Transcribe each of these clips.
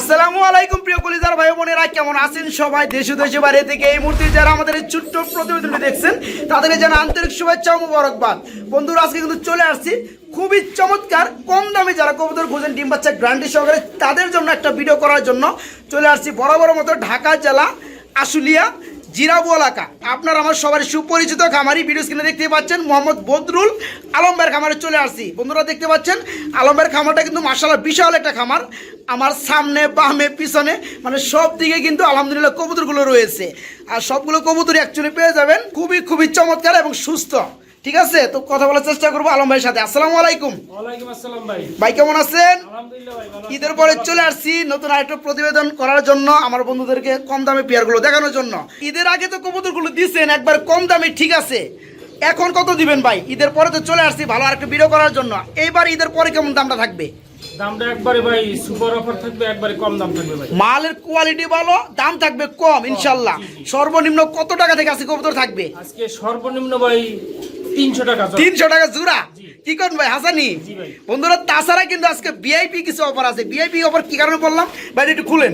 আসসালামু আলাইকুম, প্রিয় কলিজার ভাই বোনেরা, কেমন আছেন সবাই? দেশে দেশে বাইরে থেকে এই মুহূর্তে যারা আমাদের এই ছোট্ট প্রতিবেদনটি দেখছেন তাদেরকে যেন আন্তরিক শুভেচ্ছা ও মুবারকবাদ। বন্ধুরা, আজকে কিন্তু চলে আসছি খুবই চমৎকার, কম দামে যারা কবুতর খুঁজেন, ডিম বাচ্চা গ্রান্টি সহকারে তাদের জন্য একটা ভিডিও করার জন্য চলে আসছি বড় বড় মতো ঢাকা জেলা আশুলিয়া। জিরাবু এলাকা। আপনার আমার সবার সুপরিচিত খামারি, ভিডিও স্ক্রিনে দেখতে পাচ্ছেন মোহাম্মদ বদরুল আলমবার খামারে চলে আসছি। বন্ধুরা দেখতে পাচ্ছেন, আলমবের খামারটা কিন্তু মার্শাল্লাহ বিশাল একটা খামার। আমার সামনে, বামে, পিছনে মানে সব দিকে কিন্তু আলহামদুলিল্লাহ কবুতরগুলো রয়েছে। আর সবগুলো কবুতর অ্যাকচুয়ালি পেয়ে যাবেন। খুবই খুবই চমৎকার এবং সুস্থ। ঠিক আছে? তো কথা বলার চেষ্টা করব আলম ভাইয়ের সাথে। আসসালামু আলাইকুম। ভাই। কেমন আছেন? ঈদের পরে চলে আসছি নতুন আরেকটা প্রতিবেদন করার জন্য আমার বন্ধুদেরকে কম দামে পেয়ারগুলো দেখানোর জন্য। ঈদের আগে তো কবুতরগুলো দিচ্ছেন একবার কম দামে ঠিক আছে। এখন কত দিবেন ভাই? ঈদের পরে তো চলে আসছি ভালো আর আরেকটা ভিডিও করার জন্য। এইবার ঈদের পরে কেমন দামটা থাকবে? দামটা একবারে ভাই সুপার অফার থাকবে একবারে কম দাম থাকবে ভাই। মালের কোয়ালিটি ভালো দাম থাকবে কম ইনশাল্লাহ। সর্বনিম্ন কত টাকা থেকে আছে কবুতর থাকবে? আজকে সর্বনিম্ন ভাই তিনশো টাকা তিনশো টাকা জোড়া? কি করেন ভাই হাসানি? বন্ধুরা তাছাড়া কিন্তু আজকে ভিআইপি কিছু অফার আছে। ভিআইপি অফার কি কারণে বললাম? ভাই একটু খুলেন।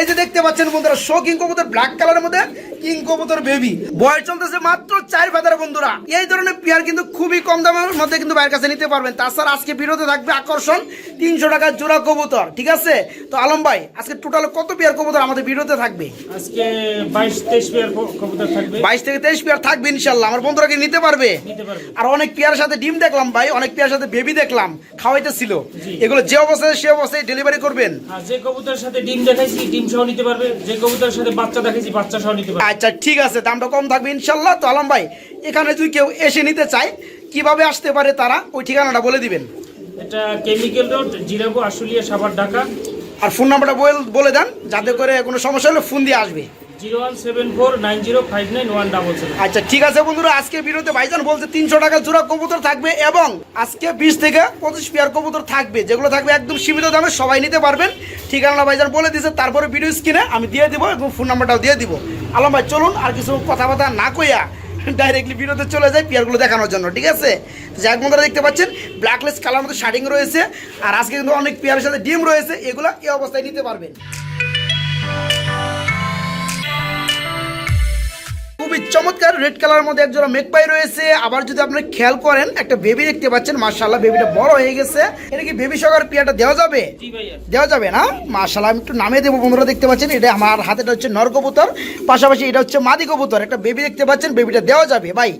এই যে দেখতে পাচ্ছেন বন্ধুরা শো কিং কবুতর ব্ল্যাক কালারের মধ্যে কিং কবুতর বেবি বয়স চলতেছে মাত্র চার ফেদারে বন্ধুরা। এই ধরনের পেয়ার কিন্তু খুবই কম দামের মধ্যে কিন্তু বাইরের কাছে নিতে পারবেন। তাছাড়া আজকে বিরোধে থাকবে আকর্ষণ তিনশো টাকার জোড়া কবুতর ঠিক আছে? তো আলম ভাই আজকে টোটাল কত পেয়ার কবুতর আমাদের বিরোধে থাকবে? আজকে বাইশ তেইশ পেয়ার কবুতর থাকবে। বাইশ থেকে তেইশ পেয়ার থাকবে ইনশাল্লাহ। আমার বন্ধুরা কি নিতে পারবে? আর অনেক পেয়ারের সাথে ডিম দেখলাম ভাই অনেক পেয়ারের সাথে বেবি দেখলাম খাওয়াইতেছিল। জি। এগুলো যে অবস্থায় সে অবস্থায় ডেলিভারি করবেন। যে কবুতরের সাথে ডিম দেখাইছি ডিম সহ নিতে পারবে। যে কবুতরের সাথে বাচ্চা দেখাইছি বাচ্চা সহ নিতে পারবে। আচ্ছা ঠিক আছে দামটা কম থাকবে ইনশাল্লাহ। তো আলম ভাই এখানে যদি কেউ এসে নিতে চায় কীভাবে আসতে পারে তারা? ওই ঠিকানাটা বলে দিবেন। এটা কেমিক্যাল রোড জিরাগো আশুলিয়া সাভার ঢাকা। আর ফোন নাম্বারটা বল- বলে দেন যাতে করে কোনো সমস্যা হলে ফোন দিয়ে আসবে। আচ্ছা ঠিক আছে বন্ধুরা আজকে ভিডিওতে ভাইজান বলছে তিনশো টাকা জোড়া কবুতর থাকবে এবং আজকে বিশ থেকে পঁচিশ পেয়ার কবুতর থাকবে, যেগুলো থাকবে একদম সীমিত দামে, সবাই নিতে পারবেন। ঠিকানা ভাইজান বলে দিয়েছে, তারপরে ভিডিও স্ক্রিনে আমি দিয়ে দিব এবং ফোন নাম্বারটাও দিয়ে দিব। আলম ভাই, চলুন, আর কিছু কথাবার্তা না কইয়া ডাইরেক্টলি ভিডিওতে চলে যায় পেয়ারগুলো দেখানোর জন্য, ঠিক আছে? যাক বন্ধুরা, দেখতে পাচ্ছেন ব্ল্যাকলেস কালার মধ্যে শার্টিং রয়েছে, আর আজকে কিন্তু অনেক পেয়ারের সাথে ডিম রয়েছে, এগুলো এই অবস্থায় নিতে পারবেন। খুবই চমৎকার রেড কালারের মধ্যে এক জোড়া মেকপাই রয়েছে। আবার যদি আপনি খেয়াল করেন একটা বেবি দেখতে পাচ্ছেন মার্শাল্লাহ বেবিটা বড় হয়ে গেছে। এটা কি বেবি সকার পিয়াটা দেওয়া যাবে? জি ভাইয়া। দেওয়া যাবে না? মার্শাল্লাহ আমি একটু নামে দেবো বন্ধুরা দেখতে পাচ্ছেন এটা আমার হাতেটা হচ্ছে নর কবুতর। পাশাপাশি এটা হচ্ছে মাদি কবুতর। একটা বেবি দেখতে পাচ্ছেন বেবিটা দেওয়া যাবে। ভাই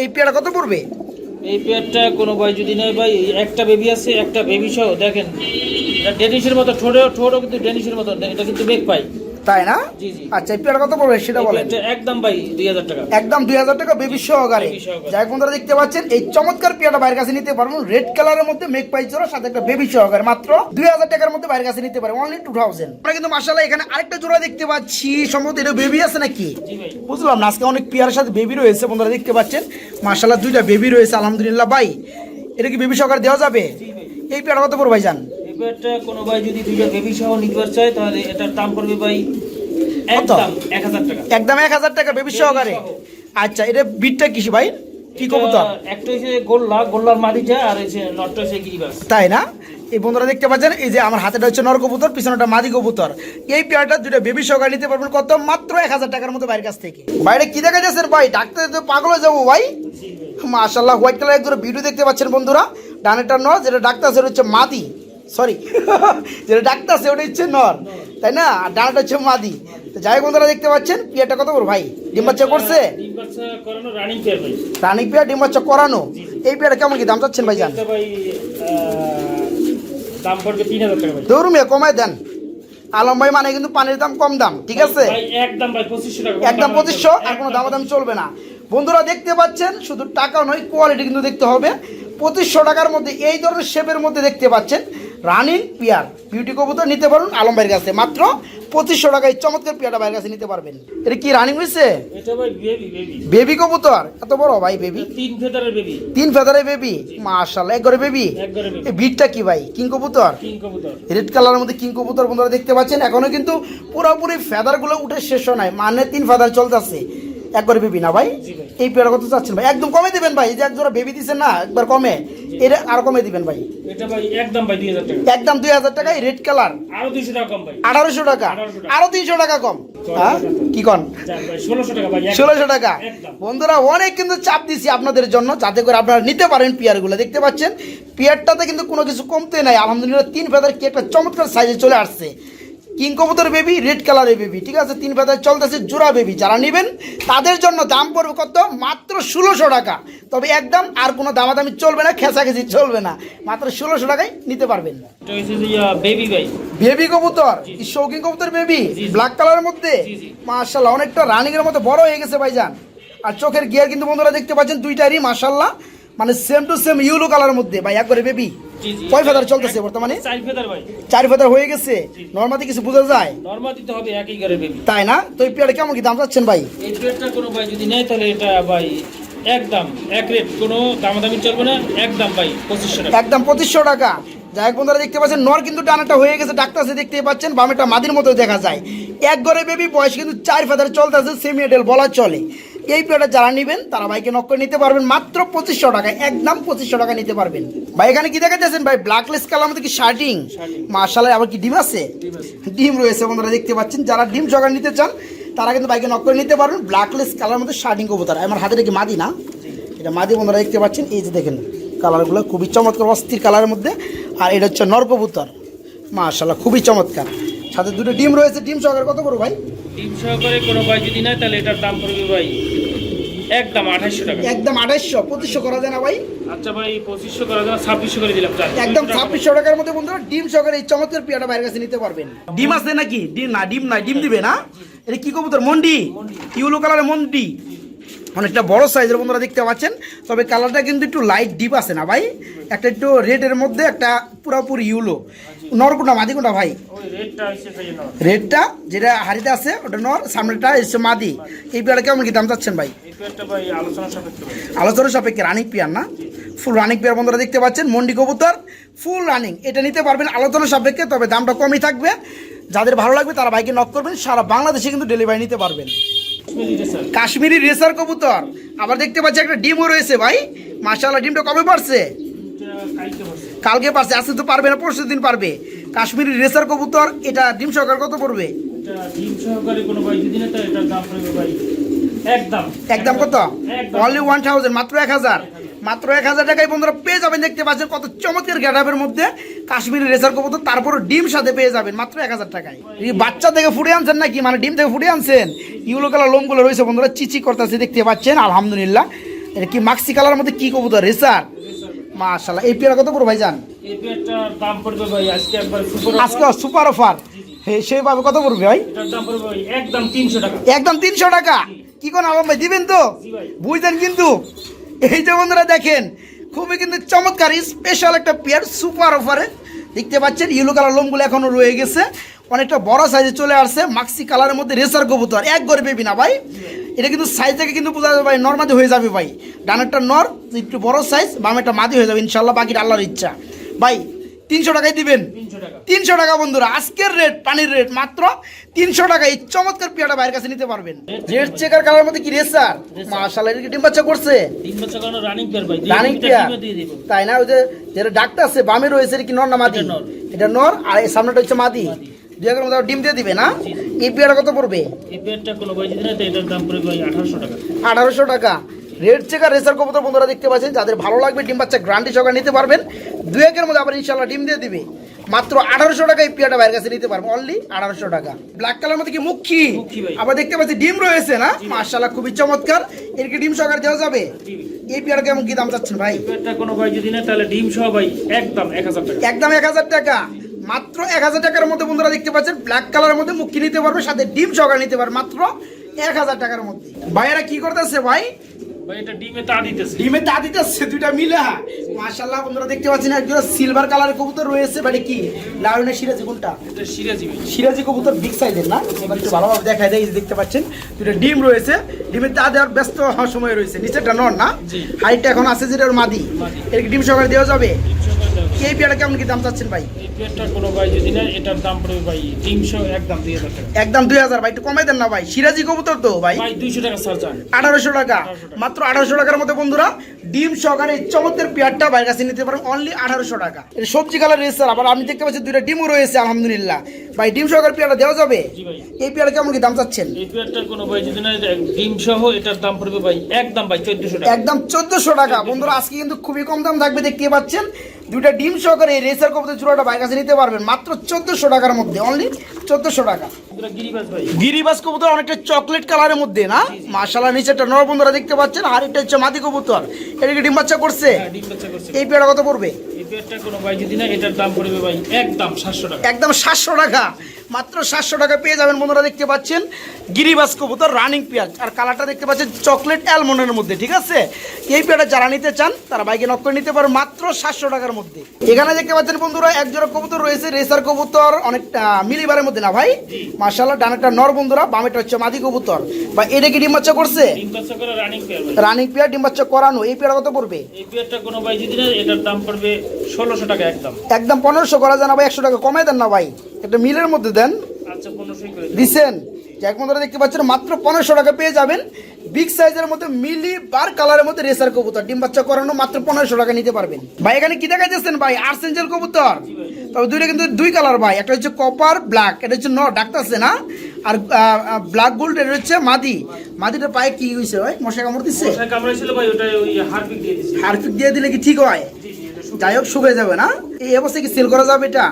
এই পেয়ারা কত পড়বে? এই পেয়ারটা কোনো ভাই যদি নেয় ভাই একটা বেবি আছে একটা বেবি সহ দেখেন। এটা ডেনিসের মতো ঠোঁটেও ঠোঁটও কিন্তু ডেনিশের মতো এটা কিন্তু বেগ পাই তাই না। আচ্ছা এই পেয়ারা কত পড়বে সেটা বলেন। একদম ভাই দুই হাজার টাকা। একদম দুই হাজার টাকা বেবি সহকারে যাই বন্ধুরা দেখতে পাচ্ছেন এই চমৎকার পেয়াটা বাইরের কাছে নিতে পারবেন। রেড কালারের মধ্যে মেক পাই জোড়া সাথে একটা বেবি সহকারে মাত্র দুই হাজার টাকার মধ্যে বাইরের কাছে নিতে পারবেন। অনলি টু থাউজেন্ড আমরা কিন্তু মাসাল্লাহ এখানে আরেকটা জোড়া দেখতে পাচ্ছি। সম্ভবত এটা বেবি আছে নাকি? বুঝলাম না আজকে অনেক পেয়ারের সাথে বেবি রয়েছে বন্ধুরা দেখতে পাচ্ছেন। মাসাল্লাহ দুইটা বেবি রয়েছে আলহামদুলিল্লাহ ভাই। এটা কি বেবি সহকারে দেওয়া যাবে? এই পেয়ারা কত পড়বে ভাইজান? পেয়ারটা কোনো ভাই যদি দুইটা বেবি সহ নিতে চায় তাহলে এটার দাম পড়বে ভাই? একদম এক হাজার টাকা। একদম এক হাজার টাকা বেবি সহকারে? আচ্ছা এটা বিটটা কিসি ভাই? কি কবুতর? একটা হচ্ছে গোল্লা গোল্লার মাদিটা আর হচ্ছে নটটা হচ্ছে গিরিবাস। তাই না? এই বন্ধুরা দেখতে পাচ্ছেন এই যে আমার হাতেটা হচ্ছে নর কবুতর পিছনেটা মাদি কবুতর। এই পেয়ারটা দুটো বেবি সহকারে নিতে পারবেন কত? মাত্র এক হাজার টাকার মতো বাইরের কাছ থেকে। বাইরে কি দেখা যাচ্ছে ভাই? ডাক্তার তো পাগল হয়ে যাব ভাই। মাশাল্লাহ হোয়াইট কালার এক দুটো ভিডিও দেখতে পাচ্ছেন বন্ধুরা। ডানেরটা নর যেটা ডাক্তার হচ্ছে মাদি। সরি যেটা ডাক্তার আছে ওটা হচ্ছে নর। তাই না? আর ডানাটা হচ্ছে মাদি। তো যাই হোক বন্ধুরা দেখতে পাচ্ছেন পেয়ারটা কত বড় ভাই? ডিম বাচ্চা করছে? ডিম বাচ্চা করানো রানিং পেয়ার রানিক পেয়ার ডিম বাচ্চা করানো? এই পেয়ারটা কেমন কি দাম চাচ্ছেন ভাই জান? দৌড়ুমিয়া কমায় দেন। আলম ভাই মানে কিন্তু পানির দাম কম দাম ঠিক আছে? ভাই একদম ভাই পঁচিশশো টাকা। একদম পঁচিশশো আর কোনো দামাদাম চলবে না। বন্ধুরা দেখতে পাচ্ছেন শুধু টাকা নয় কোয়ালিটি কিন্তু দেখতে হবে। পঁচিশশো টাকার মধ্যে এই ধরনের শেপের মধ্যে দেখতে পাচ্ছেন রানিং পিয়ার। বিউটি কবুতর নিতে পারুন আলম ভাইয়ের কাছে। মাত্র পঁচিশশো টাকায় চমৎকার পিয়ারটা ভাইয়ের কাছে নিতে পারবেন। এটা কি রানিং হয়েছে? বেবি কবুতর? এত বড় ভাই বেবি তিন ফেদারের বেবি তিন বেবি মাশাল্লাহ এক ঘরে বেবি এই বিটটা কি ভাই? কিং কবুতর? রেড কালারের মধ্যে কিং কবুতর বন্ধুরা দেখতে পাচ্ছেন। এখনও কিন্তু পুরোপুরি ফেদারগুলো উঠে শেষ নাই। মানে তিন ফেদার চলতেছে একবার বেবি না ভাই? এই পেয়ারা কত চাচ্ছেন ভাই? একদম কমে দেবেন ভাই। এই যে এক জোড়া বেবি দিচ্ছেন না একবার কমে। এটা আরও কমে দিবেন ভাই। এটা ভাই একদম ভাই দুই হাজার টাকা। একদম রেড কালার আরও দুইশো টাকা কম ভাই। আঠারোশো টাকা। 1800 টাকা। আরও তিনশো টাকা কম। হ্যাঁ? কি কন? ষোলোশো টাকা ভাই টাকা। বন্ধুরা অনেক কিন্তু চাপ দিছি আপনাদের জন্য যাতে করে আপনারা নিতে পারেন পিয়ারগুলো দেখতে পাচ্ছেন? পিয়ারটাতে কিন্তু কোনো কিছু কমতে নাই। আলহামদুলিল্লাহ তিন ফেদার কি একটা চমৎকার সাইজে চলে আসছে। কিং কবুতর বেবি রেড কালারের বেবি ঠিক আছে? তিন ফেদার চলতেছে জোড়া বেবি যারা নেবেন তাদের জন্য দাম পড়বে কত? মাত্র ষোলোশো টাকা। তবে একদম আর কোনো দামাদামি চলবে না খেসাখেসি চলবে না। মাত্র ষোলোশো টাকায় নিতে পারবেন। বেবি ভাই বেবি কবুতর? শৌকিং কবুতর বেবি। ব্ল্যাক কালারের মধ্যে? জি। অনেকটা রানিং এর মতো বড় হয়ে গেছে ভাইজান। আর চোখের গিয়ার কিন্তু বন্ধুরা দেখতে পাচ্ছেন দুইটারই মাশাল্লাহ মানে সেম টু সেম ইউলো কালারের মধ্যে ভাই একবারে বেবি। কয় ফেদার চলতেছে বর্তমানে? চার ফেদার ভাই। চার ফেদার হয়ে গেছে। নর্মালি কিছু বোঝা যায়? নর্মাল দিতে হবে একই ঘরে বেবি তাই না? তো এই পেয়ারে কেমন কি দাম চাচ্ছেন ভাই? এই প্লেটটা কোনো ভাই যদি নেয় তাহলে এটা ভাই একদম এক রেট কোনো দামাদামি চলবে না একদম ভাই পঁচিশশো টাকা। একদম পঁচিশশো টাকা। যাই বন্ধুরা দেখতে পাচ্ছেন নর কিন্তু ডানাটা হয়ে গেছে ডাক্তার সে দেখতে পাচ্ছেন বামেটা মাদির মতো দেখা যায়। এক ঘরে বেবি বয়স কিন্তু চার ফেদার চলতেছে সেমি এডেল বলা চলে। এই পেয়ারটা যারা নেবেন তারা ভাইকে নক করে নিতে পারবেন। মাত্র পঁচিশশো টাকা একদম পঁচিশশো টাকা নিতে পারবেন। ভাই এখানে কি দেখাচ্ছেন ভাই ব্ল্যাকলেস কালার মধ্যে কি শার্টিং। মার্শালের আবার কি ডিম আছে? ডিম রয়েছে বন্ধুরা দেখতে পাচ্ছেন। যারা ডিম জোগাড় নিতে চান তারা কিন্তু বাইকে নক করে নিতে পারবেন। ব্ল্যাকলেস কালার মধ্যে শার্টিং কবুতর। আমার হাতে কি মাদি না? এটা মাদি বন্ধুরা দেখতে পাচ্ছেন। এই যে দেখেন কালারগুলো খুবই চমৎকার অস্থির কালারের মধ্যে। আর এটা হচ্ছে নরকবুতর মাশাল্লাহ খুবই চমৎকার। সাথে দুটো ডিম রয়েছে। ডিম সহকারে কত করব ভাই? ডিম সহকারে কোনো ভাই যদি নেয় তাহলে এটার দাম পড়বে ভাই একদম আঠাশশো টাকা। একদম আঠাইশশো পঁচিশশো করা যায় না ভাই। আচ্ছা ভাই পঁচিশশো করা যায় ছাব্বিশশো করে দিলাম একদম ছাব্বিশশো টাকার মধ্যে বন্ধুরা ডিম সহকারে এই চমৎকার পিয়াটা বাইরের কাছে নিতে পারবেন। ডিম আছে নাকি? ডিম না ডিম না ডিম দিবে না? এটা কি কবুতর? মন্ডি। ইউলো কালারের মন্ডি। অনেকটা বড় সাইজের বন্ধুরা দেখতে পাচ্ছেন। তবে কালারটা কিন্তু একটু লাইট ডিপ আছে না ভাই? একটা একটু রেডের মধ্যে একটা পুরোপুরি ইউলো নরকুন্ডা মাদি কোনটা ভাই? রেডটা যেটা হাড়িতে আছে ওটা নর সামনেটা এসছে মাদি। এই পেয়ারা কেমন কি দাম চাচ্ছেন ভাই? আলোচনা সাপেক্ষে ভাই। আলোচনা রানিং পেয়ার না? ফুল রানিং পেয়ার বন্ধুরা দেখতে পাচ্ছেন মন্ডি কবুতর ফুল রানিং এটা নিতে পারবেন আলোচনা সাপেক্ষে তবে দামটা কমই থাকবে। যাদের ভালো লাগবে তারা বাইকে নক করবেন সারা বাংলাদেশে কিন্তু ডেলিভারি নিতে পারবেন। কাশ্মীরি রেসার কবুতর। আবার দেখতে পাচ্ছি একটা ডিমও রয়েছে ভাই। মাসাল্লাহ ডিমটা কবে পারছে? কালকে পারছে। আজকে তো পারবে না পরশু দিন পারবে। কাশ্মীরি রেসার কবুতর এটা ডিম সহকার কত পড়বে? একদম। একদম কত। অনলি ওয়ান থাউজেন্ড মাত্র এক হাজার। মাত্র এক হাজার টাকায় বন্ধুরা পেয়ে যাবেন দেখতে পাচ্ছেন কত চমৎকার গ্যাডাপের মধ্যে কাশ্মীরি রেসার কবুতর তারপর ডিম সাথে পেয়ে যাবেন মাত্র এক হাজার টাকায়। এই বাচ্চা থেকে ফুটে আনছেন নাকি? মানে ডিম থেকে ফুটে আনছেন? ইউলো কালার লোমগুলো রয়েছে বন্ধুরা চিচি করতেছে দেখতে পাচ্ছেন আলহামদুলিল্লাহ। এটা কি মাক্সি কালার মধ্যে কি কবুতর? রেসার মাশাল্লাহ এই পেয়ারা কত পড়বে ভাই সুপার আজকে সুপার অফার সেইভাবে কত পড়বে ভাই? একদম তিনশো টাকা। একদম তিনশো টাকা? কি কোন আলম ভাই দিবেন তো। বুঝলেন কিন্তু? এই যে বন্ধুরা দেখেন, খুবই কিন্তু চমৎকার স্পেশাল একটা পেয়ার সুপার অফারে দেখতে পাচ্ছেন ইয়েলো কালার লোমগুলো এখনও রয়ে গেছে। অনেকটা বড় সাইজে চলে আসছে মাক্সি কালারের মধ্যে রেসার কবুতর। এক গড়ে পেবি না ভাই। এটা কিন্তু সাইজ থেকে কিন্তু বোঝা যাবে ভাই নর্মাদি হয়ে যাবে ভাই। ডানেরটা নর, একটু বড় সাইজ বামেরটা মাদি হয়ে যাবে ইনশাল্লাহ বাকিটা আল্লাহর ইচ্ছা। ভাই তিনশো টাকায় দিবেন? তিনশো টাকা। বন্ধুরা আজকের রেট পানির রেট মাত্র তিনশো টাকা এই চমৎকার পেয়াটা বাইরের কাছে নিতে পারবেন। Red checker. কালার মধ্যে কি রেসার মাশাআল্লাহ এটা কি ডিম বাচ্চা করছে। কারণ রানিং পেয়ার ভাই রানিং পেয়ার ডিমও দিয়ে দিব। তাই না? ওই যে যেটা ডাক্তার আছে বামে রয়েছে কি নর না মাদি? এটা নর। আর এই সামনেটা হচ্ছে মাদি। দুই একের মধ্যে ডিম দিয়ে দিবে না। এই পেয়ারা কত পড়বে? এই পেয়ারটা ভাই এটার দাম পড়বে ভাই আঠারোশো টাকা। আঠারোশো টাকা। রেড চেকার রেসার কবুতর বন্ধুরা দেখতে পাচ্ছেন যাদের ভালো লাগবে ডিম বাচ্চা গ্রান্টি সহকারে নিতে পারবেন। দু একের মধ্যে আবার ইনশাল্লাহ ডিম দিয়ে দিবে। মাত্র আঠারোশো টাকা এই পিয়াটা বাইরের কাছে নিতে পারব অনলি আঠারোশো টাকা। ব্ল্যাক কালার মধ্যে কি মুখী? আবার দেখতে পাচ্ছি ডিম রয়েছে না? মার্শাল্লাহ খুবই চমৎকার। এর কি ডিম সহকারে দেওয়া যাবে? এই পিয়াটা কেমন কি দাম চাচ্ছেন ভাই? কোনো ভাই যদি নেয় তাহলে ডিম সহ ভাই একদম এক হাজার টাকা। একদম এক হাজার টাকা। মাত্র এক হাজার টাকার মধ্যে বন্ধুরা দেখতে পাচ্ছেন ব্ল্যাক কালারের মধ্যে মুখী নিতে পারবে সাথে ডিম সহকারে নিতে পারবে মাত্র এক হাজার টাকার মধ্যে। ভাইয়েরা কি করতেছে ভাই? এটা ডিমে তা দিতেছে। ডিমে তা দিতেছে দুইটা মিলে মাশাল্লাহ বন্ধুরা দেখতে পাচ্ছেন একজন সিলভার কালারের কবুতর রয়েছে মানে কি? লাউনের সিরাজি কোনটা? এটা সিরাজি সিরাজি কবুতর বিগ সাইজের না? এবার একটু ভালোভাবে দেখায় দেয় দেখতে পাচ্ছেন দুটো ডিম রয়েছে। ডিমে তা দেওয়ার ব্যস্ত হওয়ার সময় রয়েছে। নিচেরটা নর না। হাইটটা এখন আছে যেটা মাদি। মাদি। এর ডিম সকালে দেওয়া যাবে? এই পেয়ারটা কেমন কি দাম চাচ্ছেন ভাই? এই পেয়ারটা কোনো ভাই যদি নেয় এটার দাম পড়বে ভাই তিনশো একদম দুই হাজার টাকা। একদম দুই হাজার ভাই একটু কমাই দেন না ভাই। সিরাজি কবুতর তো ভাই। ভাই দুইশো টাকা চার্জ আঠারোশো টাকা। মাত্র আঠারোশো টাকার মধ্যে বন্ধুরা ডিম সহকারে চমৎকার পেয়ারটা বাইরের কাছে নিতে পারেন অনলি আঠারোশো টাকা। এটা সবজি কালার রয়েছে আবার আমি দেখতে পাচ্ছি দুইটা ডিমও রয়েছে আলহামদুলিল্লাহ। ভাই ডিম সহকারে পেয়ারটা দেওয়া যাবে? এই পেয়ারটা কেমন কি দাম চাচ্ছেন? এই পেয়ারটার কোনো ভাই যদি নেয় ডিম সহ এটার দাম পড়বে ভাই একদম ভাই চোদ্দশো টাকা। একদম চোদ্দশো টাকা। বন্ধুরা আজকে কিন্তু খুবই কম দাম থাকবে দেখতে পাচ্ছেন। দুইটা ডিম সহকারে এই রেসার কবুতর চূড়াটা বাইরের কাছে নিতে পারবেন। মাত্র চোদ্দশো টাকার মধ্যে অনলি চোদ্দশো টাকা। গিরিবাস কবুতর অনেকটা চকলেট কালারের মধ্যে না? মাশালা নিচে নর বন্ধুরা দেখতে পাচ্ছেন আর এটা হচ্ছে মাদি কবুতর। এটা কি ডিম বাচ্চা করছে? হ্যাঁ, ডিম বাচ্চা করছে। এই পেয়ারা কত পড়বে? এই পেয়ারটা কোনো ভাই যদি না এটার দাম পড়বে ভাই একদম সাতশো টাকা। একদম সাতশো টাকা। মাত্র সাতশো টাকা পেয়ে যাবেন বন্ধুরা দেখতে পাচ্ছেন। গিরিবাস কবুতর রানিং পেঁয়াজ। আর কালারটা দেখতে পাচ্ছেন চকলেট অ্যালমন্ডের মধ্যে ঠিক আছে? এই পেয়ারটা যারা নিতে চান তারা বাইকে নক করে নিতে পারে মাত্র সাতশো টাকার মধ্যে। এখানে দেখতে পাচ্ছেন বন্ধুরা এক জোড়া কবুতর রয়েছে রেসার কবুতর অনেকটা মিলিবারের মধ্যে না ভাই? মার্শাল্লাহ ডানেরটা নর বন্ধুরা বামেটা হচ্ছে মাদি কবুতর। বা এটা কি ডিম বাচ্চা করছে? রানিং পেয়ার পেয়ার ডিম বাচ্চা করানো এই পেয়ারটা কত পড়বে? এই পেয়ারটা কোনো ভাই যদি নেয় এটার দাম পড়বে ষোলোশো টাকা একদম। একদম পনেরোশো করা যায় না ভাই একশো টাকা কমাই দেন না ভাই। একটা মিলের মধ্যে দেন। আচ্ছা পনেরোশোই দিছেন। যাক বন্ধুরা দেখতে পাচ্ছেন মাত্র পনেরোশো টাকা পেয়ে যাবেন। বিগ সাইজের মধ্যে মিলি বার কালারের মধ্যে রেসার কবুতর ডিম বাচ্চা করানো মাত্র পনেরোশো টাকা নিতে পারবেন। ভাই এখানে কি দেখা যাচ্ছেন ভাই আর্সেঞ্জেল কবুতর। তবে দুইটা কিন্তু দুই কালার ভাই। একটা হচ্ছে কপার ব্ল্যাক এটা হচ্ছে ন ডাকতেছে না। আর ব্ল্যাক গোল্ড এটা হচ্ছে মাদি। মাদিটা পায়ে কি হয়েছে ভাই? মশা কামড় দিচ্ছে হারফিক দিয়ে দিলে কি ঠিক হয়? যাই হোক শুকিয়ে যাবে না? এই অবস্থায় কি সেল করা যাবে এটা?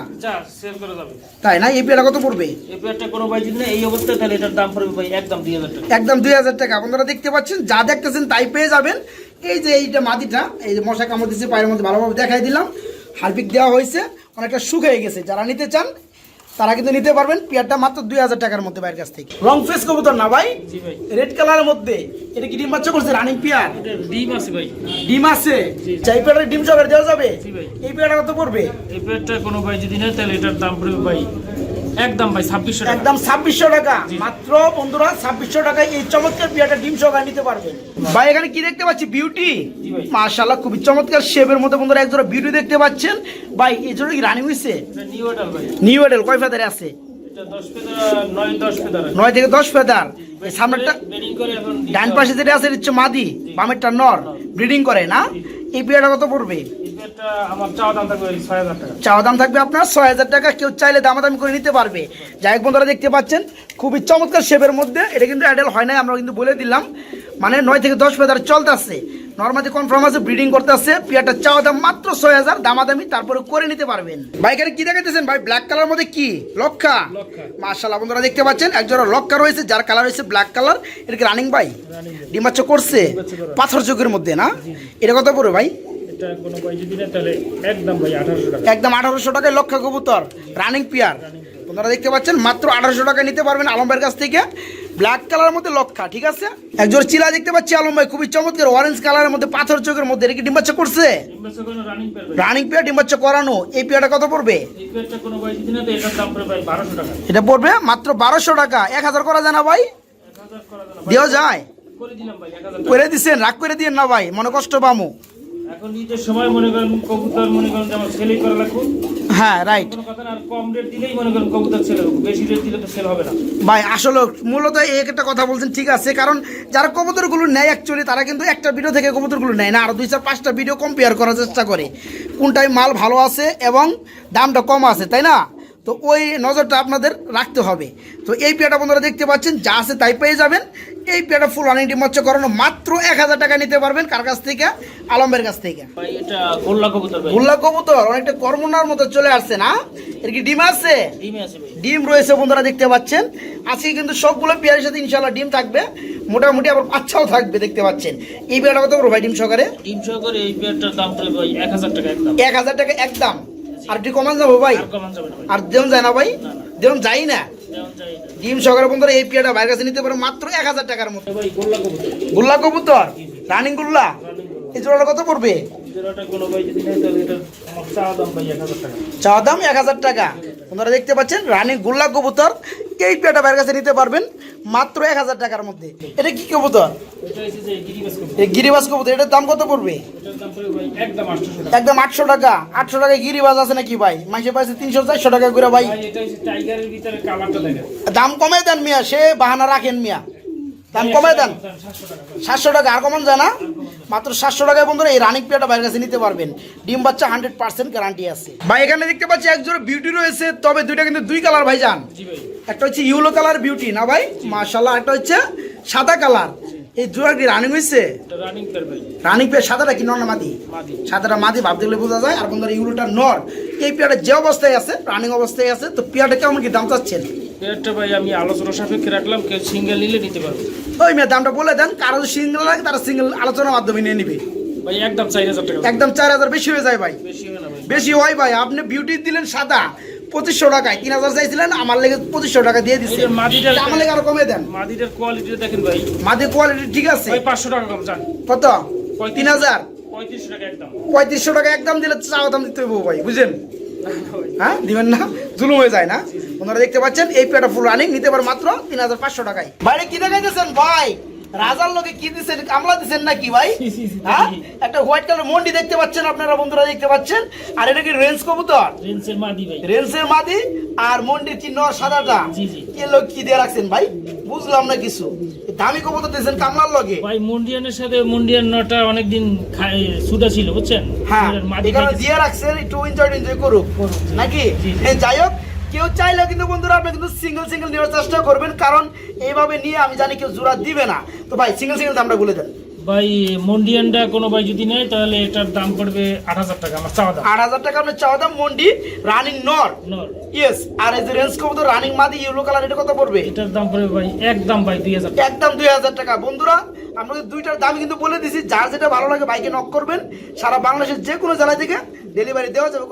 সেল করা যাবে। তাই না? এই পেয়ারা কত পড়বে? এই পেয়ারটা কোনো ভাই যদি এই অবস্থায় তাহলে এটার দাম পড়বে ভাই একদম দুই হাজার টাকা। একদম দুই হাজার টাকা। আপনারা দেখতে পাচ্ছেন যা দেখতেছেন তাই পেয়ে যাবেন। এই যে এইটা মাটিটা এই যে মশা কামড় দিচ্ছে পায়ের মধ্যে ভালোভাবে দেখাই দিলাম। হারপিক দেওয়া হয়েছে অনেকটা শুকিয়ে গেছে। যারা নিতে চান তারা কিন্তু নিতে পারবেন পেয়ারটা মাত্র দুই হাজার টাকার মধ্যে বাইরের কাছ থেকে। রং ফেস কবুতর না ভাই? রেড কালারের মধ্যে। এটা কি ডিম বাচ্চা করছে রানিং পেয়ার? ডিম আছে ভাই। ডিম আছে? চাই পেয়ারের ডিম সবের দেওয়া যাবে? এই পেয়ারটা কত পড়বে? এই পেয়ারটা কোনো ভাই যদি নেয় তাহলে এটার দাম পড়বে ভাই একদম ভাই ছাব্বিশশো একদম ছাব্বিশশো টাকা। মাত্র বন্ধুরা ছাব্বিশশো টাকায় এই চমৎকার বিয়াটা ডিম সহকারে নিতে পারবেন। ভাই এখানে কি দেখতে পাচ্ছি? বিউটি মাশাল্লাহ খুবই চমৎকার শেপের মধ্যে বন্ধুরা একজোড়া বিউটি দেখতে পাচ্ছেন। ভাই এই জন্য কি রানি হয়েছে নিউ এডাল ভাই। নিউ এডেল কয় ফেদারে আছে? নয় থেকে দশ ফেদার। এই সামনেরটা ডান পাশে যেটা আছে হচ্ছে মাদি। বামেরটা নর। ব্রিডিং করে না? এই বিয়াটা কত পড়বে? চাওয়া দাম থাকবে আপনার ছয় হাজার টাকা। কেউ চাইলে দামাদামি করে নিতে পারবে। যাই হোক বন্ধুরা দেখতে পাচ্ছেন খুবই চমৎকার শেপের মধ্যে। এটা কিন্তু অ্যাডেল হয় নাই আমরা কিন্তু বলে দিলাম। মানে নয় থেকে দশ ফেদার চলতেছে। নর্মালি কনফার্ম আছে ব্রিডিং করতে আছে পিয়ারটা চাওয়া দাম মাত্র ছয় হাজার দামাদামি তারপরে করে নিতে পারবেন। ভাই এখানে কি দেখাইতেছেন? ভাই ব্ল্যাক কালার মধ্যে কি? লক্ষা। মার্শাল্লাহ বন্ধুরা দেখতে পাচ্ছেন একজোড়া লক্ষা রয়েছে যার কালার হয়েছে ব্ল্যাক কালার এটা কি রানিং ভাই? ডিম বাচ্চা করছে। পাথর চোখের মধ্যে না? এটা কত পড়বে ভাই? কোনো যদি তাহলে একদম ভাই আঠারোশো টাকা। একদম আঠারোশো টাকায় লক্ষ কবুতর রানিং পিয়ার আপনারা দেখতে পাচ্ছেন মাত্র আঠারোশো টাকা নিতে পারবেন আলমবাইয়ের কাছ থেকে। ব্ল্যাক কালারের মধ্যে লক্ষা ঠিক আছে? একজন চিলা দেখতে পাচ্ছি আলম ভাই খুবই চমৎকার অরেঞ্জ কালারের মধ্যে পাথর চোখের মধ্যে। এটা কি ডিম্বাচ্চা করছে? রানিং পেয়ার ডিম্বাচ্চা করানো। এই পিয়ারটা কত পড়বে? এটা পড়বে মাত্র বারোশো টাকা। এক হাজার করা যায় না ভাই। দেওয়া যায়? করে দিচ্ছেন রাগ করে দিয়ে না ভাই মনে কষ্ট পামু। এখন ঈদের সময় মনে করেন কবুতর মনে করেন যে আমার সেলই করা লাগবে। হ্যাঁ রাইট ভাই আসলে মূলত একটা কথা বলছেন ঠিক আছে কারণ যারা কবুতরগুলো নেয় অ্যাকচুয়ালি তারা কিন্তু একটা ভিডিও থেকে কবুতরগুলো নেয় না আর দুই চার পাঁচটা ভিডিও কম্পেয়ার করার চেষ্টা করে। কোনটায় মাল ভালো আছে এবং দামটা কম আছে তাই না? তো ওই নজরটা আপনাদের রাখতে হবে। তো এই পেয়াটা বন্ধুরা দেখতে পাচ্ছেন যা আছে তাই পেয়ে যাবেন। এই পেয়াটা ফুল রানিং ডিমচ্চ করানো মাত্র এক হাজার টাকা নিতে পারবেন কার কাছ থেকে? আলমের কাছ থেকে। গোল্লা কবুতর অনেকটা কর্মনার মতো চলে আসছে না? এর কি ডিম আছে? ডিমে রয়েছে বন্ধুরা দেখতে পাচ্ছেন। আজকে কিন্তু সবগুলো পেয়ারের সাথে ইনশাল্লাহ ডিম থাকবে। মোটামুটি আবার বাচ্চাও থাকবে দেখতে পাচ্ছেন। এই পেয়ারটা কত করব ভাই ডিম সহকারে? ডিম সহকারে এই পেয়ারটার দাম এক হাজার টাকা একদম। এক হাজার টাকা একদম। আর একটু কমান যাব ভাই? আর দেন যায় না ভাই। দেন যাই না। ডিম সহকারে বন্ধুরা এই পিয়াটা বাইরের কাছে নিতে পারে মাত্র এক হাজার টাকার মতো। গোল্লা কবুতর। রানিং গুল্লা? এই জোড়াটা কত পড়বে? চাওয়া দাম এক হাজার টাকা। আপনারা দেখতে পাচ্ছেন রানী গোল্লা কবুতর এই পেটা ভাইয়ের কাছে নিতে পারবেন মাত্র এক হাজার টাকার মধ্যে। এটা কি কবুতর? গিরিবাস কবুতর। এটার দাম কত পড়বে? একদম টাকা। আটশো টাকা। আটশো টাকায় গিরিবাস আছে নাকি ভাই? মাসে পাইছে তিনশো চারশো টাকা করে ভাই। দাম কমে দেন মিয়া সে বাহানা রাখেন মিয়া। দাম কমে দেন। সাতশো টাকা। সাতশো টাকা আর কমান যায় না? মাত্র সাতশো টাকায় বন্ধুরা এই রানিং পেয়াটা বাইরের কাছে নিতে পারবেন। ডিম বাচ্চা হান্ড্রেড পার্সেন্ট গ্যারান্টি আছে। ভাই এখানে দেখতে পাচ্ছি এক জোড়া বিউটি রয়েছে তবে দুইটা কিন্তু দুই কালার ভাই। যান একটা হচ্ছে ইউলো কালার বিউটি না ভাই? মাশাল্লাহ একটা হচ্ছে সাদা কালার এই জোড়া কি রানিং হয়েছে? রানিং পেয়ার ভাই। রানিং পেয়ার সাদাটা কি নর না মাদি? সাদাটা মাদি ভাব দেখলে বোঝা যায়। আর বন্ধুরা ইউলোটা নর। এই পেয়ারটা যে অবস্থায় আছে রানিং অবস্থায় আছে তো পেয়ারটা কেমন কি দাম চাচ্ছেন? ভাই আমি আলোচনা সাপেক্ষে রাখলাম কেউ সিঙ্গেল নিলে নিতে পারবে। ওই মেয়ে দামটা বলে দেন কারও সিঙ্গেল লাগে তারা সিঙ্গেল আলোচনার মাধ্যমে নিয়ে নিবে। ভাই একদম চার হাজার টাকা। একদম চার হাজার বেশি হয়ে যায় ভাই। বেশি হবে না ভাই। বেশি হয় ভাই আপনি বিউটি দিলেন সাদা পঁচিশশো টাকায় তিন হাজার চাইছিলেন আমার লেগে পঁচিশশো টাকা দিয়ে দিচ্ছে আমার লেগে আরও কমে দেন। মাদিটার কোয়ালিটি দেখেন ভাই। কোয়ালিটি ঠিক আছে। ভাই পাঁচশো টাকা কম যান। কত? তিন হাজার? পঁয়ত্রিশশো টাকা একদম। দিলে চাওয়া দাম দিতে হইব ভাই বুঝলেন হ্যাঁ দিবেন না? জুলুম হয়ে যায় না? ওনারা দেখতে পাচ্ছেন এই পেটা ফুল রানিং নিতে পারে মাত্র তিন হাজার পাঁচশো টাকায়। বাইরে কি দেখাইতেছেন ভাই? রাজার লোকে কি দিচ্ছেন কামলা দিচ্ছেন নাকি ভাই। হ্যাঁ? একটা হোয়াইট কালার মন্ডি দেখতে পাচ্ছেন আপনারা বন্ধুরা দেখতে পাচ্ছেন। আর এটা কি রেঞ্জ কবুতর? রেঞ্জের মাদি ভাই। রেলসের মাদি আর মন্ডির চিহ্ন সাদাটা। কে লোক কি দিয়ে রাখছেন ভাই? বুঝলাম না কিছু। দামি কবুতর দিয়েছেন কামলার লগে। ভাই মুন্ডিয়ানের সাথে মুন্ডিয়ান নটা অনেকদিন সুদা ছিল বুঝছেন? হ্যাঁ দিয়ে রাখছেন একটু এনজয় এনজয় করুক নাকি? যাই হোক কেউ চাইলে কিন্তু বন্ধুরা আপনি কিন্তু সিঙ্গেল সিঙ্গেল নেওয়ার চেষ্টা করবেন কারণ এইভাবে নিয়ে আমি জানি কেউ জোড়া দিবে না। তো ভাই সিঙ্গেল সিঙ্গেল দামটা বলে দেন। ভাই মন্ডিয়ানটা কোনো ভাই যদি নেয় তাহলে এটার দাম পড়বে আট হাজার টাকা আমার চাওয়া দাম। আট হাজার টাকা আপনার চাওয়া দাম মন্ডি রানিং নর। ইয়েস আর এই যে রেঞ্জ কবুতর রানিং মাদি ইউলো কালার এটা কত পড়বে? এটার দাম পড়বে ভাই একদম ভাই দুই হাজার একদম দুই হাজার টাকা। বন্ধুরা আপনাদের দুইটার দাম কিন্তু বলে দিছি যার যেটা ভালো লাগে বাইকে নক করবেন। সারা বাংলাদেশের যে কোনো জেলা থেকে ডেলিভারি দেওয়া যাবে।